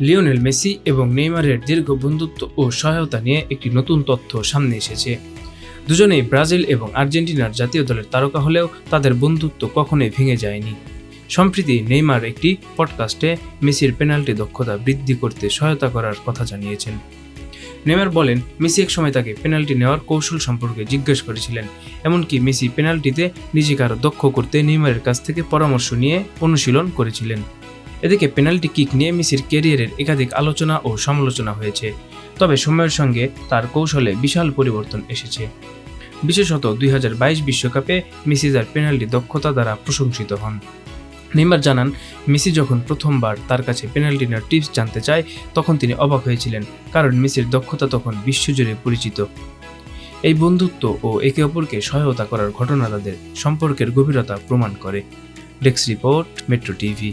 Lionel Messi এবং নেইমারের দীর্ঘ বন্ধুত্ব ও সহায়তা নিয়ে একটি নতুন তথ্য সামনে এসেছে। দুজনেই ব্রাজিল এবং আর্জেন্টিনার জাতীয় দলের তারকা হলেও তাদের বন্ধুত্ব কখনোই ভেঙে যায়নি। সম্প্রতি নেইমার একটি পডকাস্টে মেসির পেনাল্টি দক্ষতা বৃদ্ধি করতে সহায়তা করার কথা জানিয়েছেন। নেইমার বলেন, মেসি এক সময় তাকে পেনাল্টি নেওয়ার কৌশল সম্পর্কে জিজ্ঞেস করেছিলেন, এমনকি মেসি পেনাল্টিতে নিজেকে আরও দক্ষ করতে নেইমারের কাছ থেকে পরামর্শ নিয়ে অনুশীলন করেছিলেন। এদিকে পেনাল্টি কিক নিয়ে মেসির ক্যারিয়ারের একাধিক আলোচনা ও সমালোচনা হয়েছে। তবে সময়ের সঙ্গে তার কৌশলে বিশাল পরিবর্তন এসেছে। বিশেষত দুই হাজার বিশ্বকাপে মেসি তার পেনাল্টি দক্ষতা দ্বারা প্রশংসিত হন। নেইমার জানান, মেসি যখন প্রথমবার তার কাছে পেনাল্টি নেওয়ার টিপস জানতে চায়, তখন তিনি অবাক হয়েছিলেন, কারণ মেসির দক্ষতা তখন বিশ্বজুড়ে পরিচিত। এই বন্ধুত্ব ও একে অপরকে সহায়তা করার ঘটনা তাদের সম্পর্কের গভীরতা প্রমাণ করে। Desk report, metro TV.